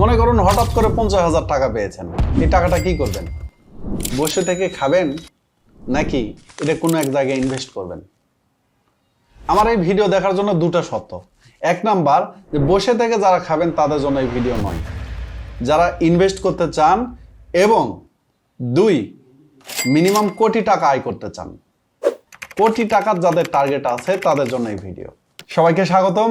মনে করুন হঠাৎ করে পঞ্চাশ হাজার টাকা পেয়েছেন। এই টাকাটা কি করবেন? বসে থেকে খাবেন নাকি এটা কোনো এক জায়গায় ইনভেস্ট করবেন? আমার এই ভিডিও দেখার জন্য দুটো শর্ত। এক নাম্বার, যে বসে থেকে যারা খাবেন তাদের জন্য এই ভিডিও নয়। যারা ইনভেস্ট করতে চান এবং দুই মিনিমাম কোটি টাকা আয় করতে চান। কোটি টাকার যাদের টার্গেট আছে তাদের জন্য এই ভিডিও সবাইকে স্বাগতম।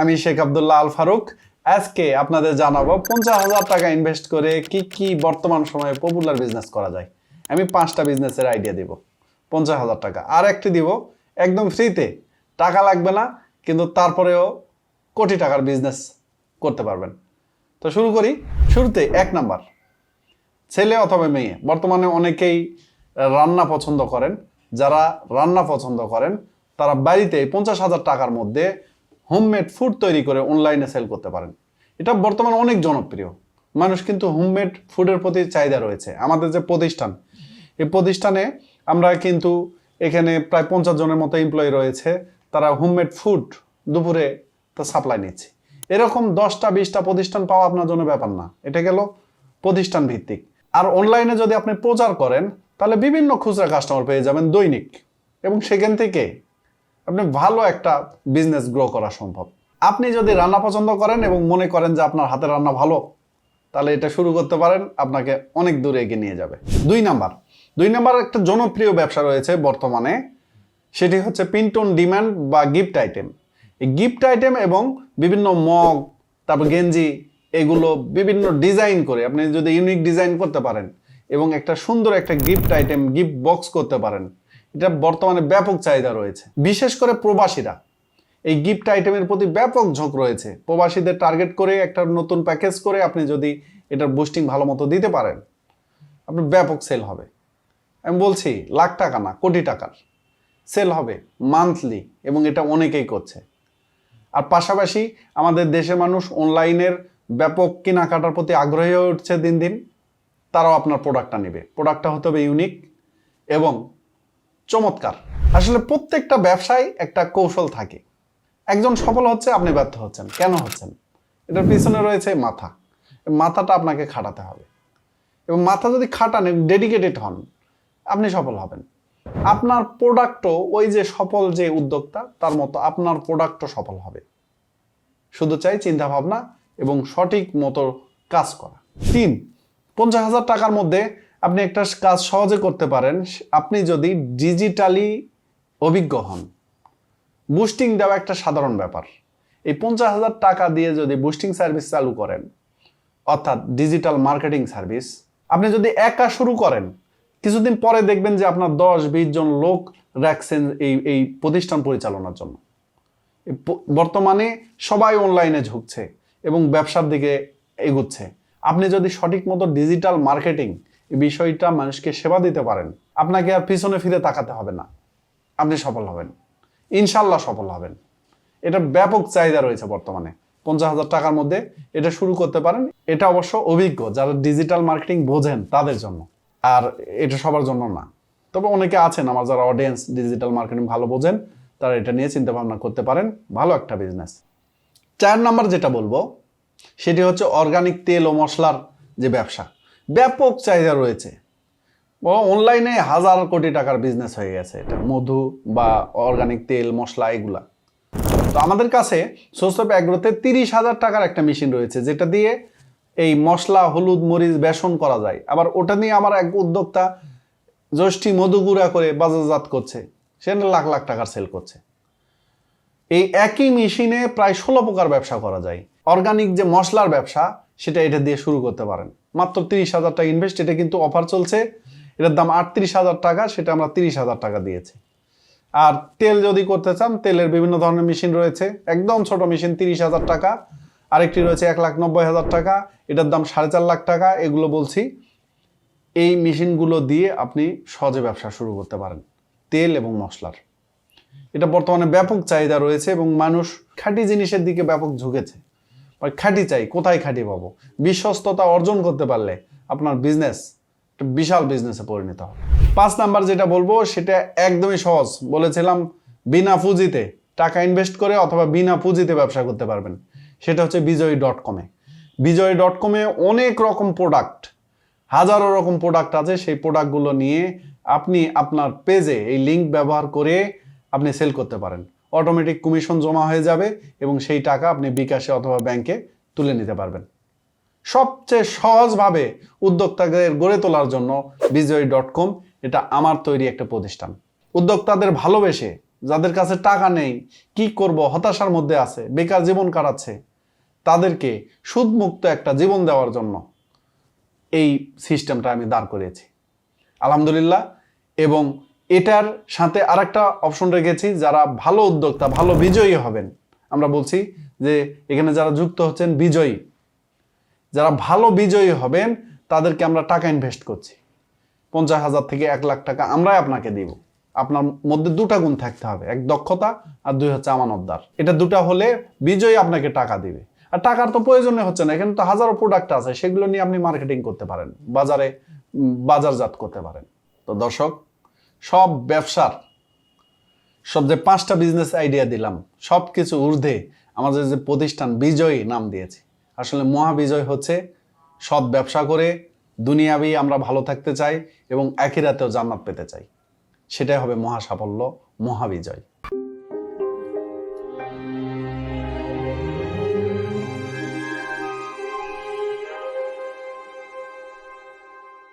আমি শেখ আবদুল্লাহ আল ফারুক। আজকে আপনাদের জানাব পঞ্চাশ হাজার টাকা ইনভেস্ট করে কি কি বর্তমান সময়ে পপুলার বিজনেস করা যায়। আমি পাঁচটা বিজনেসের আইডিয়া দিব, পঞ্চাশ হাজার টাকা। আর একটি দিব, একদম ফ্রিতে টাকা লাগবে না, কিন্তু তারপরেও কোটি টাকার বিজনেস করতে পারবেন। তো শুরু করি। শুরুতে এক নাম্বার, ছেলে অথবা মেয়ে। বর্তমানে অনেকেই রান্না পছন্দ করেন। যারা রান্না পছন্দ করেন, তারা বাড়িতে পঞ্চাশ হাজার টাকার মধ্যে হোমমেড ফুড তৈরি করে অনলাইনে সেল করতে পারেন। এটা বর্তমানে অনেক জনপ্রিয়। মানুষ কিন্তু হোমমেড ফুডের প্রতি চাহিদা রয়েছে। আমাদের যে প্রতিষ্ঠান, এই প্রতিষ্ঠানে আমরা কিন্তু এখানে প্রায় পঞ্চাশ জনের মতো এমপ্লয়ি রয়েছে। তারা হোমমেড ফুড দুপুরে তা সাপ্লাই নিচ্ছে। এরকম দশটা, বিশটা প্রতিষ্ঠান পাওয়া আপনার জন্য ব্যাপার না। এটা গেল প্রতিষ্ঠান ভিত্তিক। আর অনলাইনে যদি আপনি প্রচার করেন, তাহলে বিভিন্ন খুচরা কাস্টমার পেয়ে যাবেন দৈনিক। এবং সেখান থেকে আপনি ভালো একটা বিজনেস গ্রো করা সম্ভব। আপনি যদি রান্না পছন্দ করেন এবং মনে করেন যে আপনার হাতের রান্না ভালো, তাহলে এটা শুরু করতে পারেন, আপনাকে অনেক দূরে এগিয়ে নিয়ে যাবে। দুই নাম্বার দুই নাম্বার একটা জনপ্রিয় ব্যবসা রয়েছে বর্তমানে, সেটি হচ্ছে পিন্টন ডিম্যান্ড বা গিফট আইটেম এই গিফট আইটেম এবং বিভিন্ন মগ, তারপর গেঞ্জি, এগুলো বিভিন্ন ডিজাইন করে আপনি যদি ইউনিক ডিজাইন করতে পারেন এবং একটা সুন্দর একটা গিফট আইটেম গিফট বক্স করতে পারেন এটা বর্তমানে ব্যাপক চাহিদা রয়েছে। বিশেষ করে প্রবাসীরা। এই গিফট আইটেমের প্রতি ব্যাপক ঝোঁক রয়েছে। প্রবাসীদের টার্গেট করে একটা নতুন প্যাকেজ করে আপনি যদি এটার বুস্টিং ভালো মতো দিতে পারেন, আপনার ব্যাপক সেল হবে। আমি বলছি, লাখ টাকা না, কোটি টাকার সেল হবে মান্থলি এবং এটা অনেকেই করছে। আর পাশাপাশি আমাদের দেশের মানুষ অনলাইনের ব্যাপক কেনাকাটার প্রতি আগ্রহী হয়ে উঠছে দিন দিন। তারাও আপনার প্রোডাক্টটা নেবে। প্রোডাক্টটা হতে হবে ইউনিক এবং চমৎকার। আসলে প্রত্যেকটা ব্যবসায় একটা কৌশল থাকে। একজন সফল হচ্ছে, আপনি ব্যর্থ হচ্ছেন। কেন হচ্ছেন? এটার পিছনে রয়েছে মাথা। মাথাটা আপনাকে খাটাতে হবে। এবং মাথা যদি খাটান ডেডিকেটেড হন, আপনি সফল হবেন। আপনার প্রোডাক্টও ওই যে সফল যে উদ্যোক্তা, তার মতো আপনার প্রোডাক্টও সফল হবে। শুধু চাই চিন্তা ভাবনা এবং সঠিক মতো কাজ করা। তিন, পঞ্চাশ হাজার টাকার মধ্যে আপনি একটা কাজ সহজে করতে পারেন, আপনি যদি ডিজিটালি অভিজ্ঞ হন। বুস্টিং দেওয়া একটা সাধারণ ব্যাপার। এই পঞ্চাশ হাজার টাকা দিয়ে যদি বুস্টিং সার্ভিস চালু করেন, অর্থাৎ ডিজিটাল মার্কেটিং সার্ভিস আপনি যদি একা শুরু করেন, কিছুদিন পরে দেখবেন যে আপনার দশ বিশ জন লোক রাখছেন এই এই প্রতিষ্ঠান পরিচালনার জন্য। বর্তমানে সবাই অনলাইনে ঝুঁকছে এবং ব্যবসার দিকে এগুচ্ছে। আপনি যদি সঠিক মতো ডিজিটাল মার্কেটিং বিষয়টা মানুষকে সেবা দিতে পারেন। আপনাকে আর পিছনে ফিরে তাকাতে হবে না। আপনি সফল হবেন। ইনশাল্লাহ সফল হবেন। এটা ব্যাপক চাহিদা রয়েছে বর্তমানে। পঞ্চাশ হাজার টাকার মধ্যে এটা শুরু করতে পারেন। এটা অবশ্য অভিজ্ঞ, যারা ডিজিটাল মার্কেটিং বোঝেন তাদের জন্য। আর এটা সবার জন্য না। তবে অনেকে আছেন আমার যারা অডিয়েন্স ডিজিটাল মার্কেটিং ভালো বোঝেন, তারা এটা নিয়ে চিন্তা ভাবনা করতে পারেন। ভালো একটা বিজনেস চার নাম্বার যেটা বলব, সেটি হচ্ছে অর্গানিক তেল ও মশলার যে ব্যবসা। ব্যাপক চাহিদা রয়েছে। অনলাইনে হাজার কোটি টাকার বিজনেস হয়ে গেছে এটা, মধু বা অর্গানিক তেল, মশলা, এগুলা। তো আমাদের কাছে সোসপ অ্যাগ্রোতে তিরিশ হাজার টাকার একটা মেশিন রয়েছে, যেটা দিয়ে এই মশলা, হলুদ, মরিচ, বেসন করা যায়। আবার ওটা নিয়ে আমার এক উদ্যোক্তা জ্যৈষ্ঠী মধু গুঁড়া করে বাজারজাত করছে সেখানে লাখ লাখ টাকার সেল করছে। এই একই মেশিনে প্রায় ষোলো প্রকার ব্যবসা করা যায়। অর্গানিক যে মশলার ব্যবসা, সেটা এটা দিয়ে শুরু করতে পারেন। মাত্র তিরিশ হাজার টাকা ইনভেস্ট এটা কিন্তু অফার চলছে। এটার দাম আটত্রিশ হাজার টাকা, সেটা আমরা তিরিশ হাজার টাকা দিয়েছি। আর তেল যদি করতে চান, তেলের বিভিন্ন ধরনের মেশিন রয়েছে। একদম ছোট মেশিন তিরিশ হাজার টাকা। আরেকটি রয়েছে এক লাখ নব্বই হাজার টাকা। এটার দাম সাড়ে চার লাখ টাকা। এগুলো বলছি, এই মেশিনগুলো দিয়ে আপনি সহজে ব্যবসা শুরু করতে পারেন। তেল এবং মশলার। এটা বর্তমানে ব্যাপক চাহিদা রয়েছে এবং মানুষ খাঁটি জিনিসের দিকে ব্যাপক ঝুঁকেছে। খাঁটি চাই, কোথায় খাঁটি পাবো? বিশ্বস্ততা অর্জন করতে পারলে আপনার বিজনেস বিশাল বিজনেসে পরিণত হবে। পাঁচ নাম্বার যেটা বলব, সেটা একদমই সহজ। বলেছিলাম, বিনা পুঁজিতে টাকা ইনভেস্ট করে অথবা বিনা পুঁজিতে ব্যবসা করতে পারবেন। সেটা হচ্ছে বিজয়ী ডট কমে বিজয় ডট কমে অনেক রকম প্রোডাক্ট হাজারো রকম প্রোডাক্ট আছে। সেই প্রোডাক্টগুলো নিয়ে আপনি আপনার পেজে এই লিঙ্ক ব্যবহার করে আপনি সেল করতে পারেন। অটোমেটিক কমিশন জমা হয়ে যাবে এবং সেই টাকা আপনি বিকাশে অথবা ব্যাংকে তুলে নিতে পারবেন। সবচেয়ে সহজভাবে উদ্যোক্তাদের গড়ে তোলার জন্য বিজয় ডট কম এটা আমার তৈরি একটা প্রতিষ্ঠান। উদ্যোক্তাদের ভালোবেসে, যাদের কাছে টাকা নেই, কি করব, হতাশার মধ্যে আছে, বেকার জীবন কাটাচ্ছে, তাদেরকে সুদমুক্ত একটা জীবন দেওয়ার জন্য এই সিস্টেমটা আমি দাঁড় করিয়েছি। আলহামদুলিল্লাহ এবং এটার সাথে আরেকটা অপশন রেখেছি, যারা ভালো উদ্যোক্তা, ভালো বিজয়ী হবেন। আমরা বলছি যে এখানে যারা যুক্ত হচ্ছেন, বিজয়ী। যারা ভালো বিজয়ী হবেন, তাদেরকে আমরা টাকা ইনভেস্ট করছি। পঞ্চাশ হাজার থেকে এক লাখ টাকা আমরাই আপনাকে দিব। আপনার মধ্যে দুটা গুণ থাকতে হবে, এক দক্ষতা আর দুই হচ্ছে আমানতদার। এটা দুটা হলে বিজয়ী আপনাকে টাকা দিবে। আর টাকার তো প্রয়োজনে হচ্ছে না, এখানে তো হাজারো প্রোডাক্ট আছে, সেগুলো নিয়ে আপনি মার্কেটিং করতে পারেন, বাজারে বাজারজাত করতে পারেন। তো দর্শক সব ব্যবসার, সব যে পাঁচটা বিজনেস আইডিয়া দিলাম সব কিছু ঊর্ধ্বে আমাদের যে প্রতিষ্ঠান বিজয়ী নাম দিয়েছি। আসলে মহাবিজয় হচ্ছে সৎ ব্যবসা করে দুনিয়াবি আমরা ভালো থাকতে চাই এবং একই রাতেও জান্নাত পেতে চাই। সেটাই হবে মহা সাফল্য মহাবিজয়।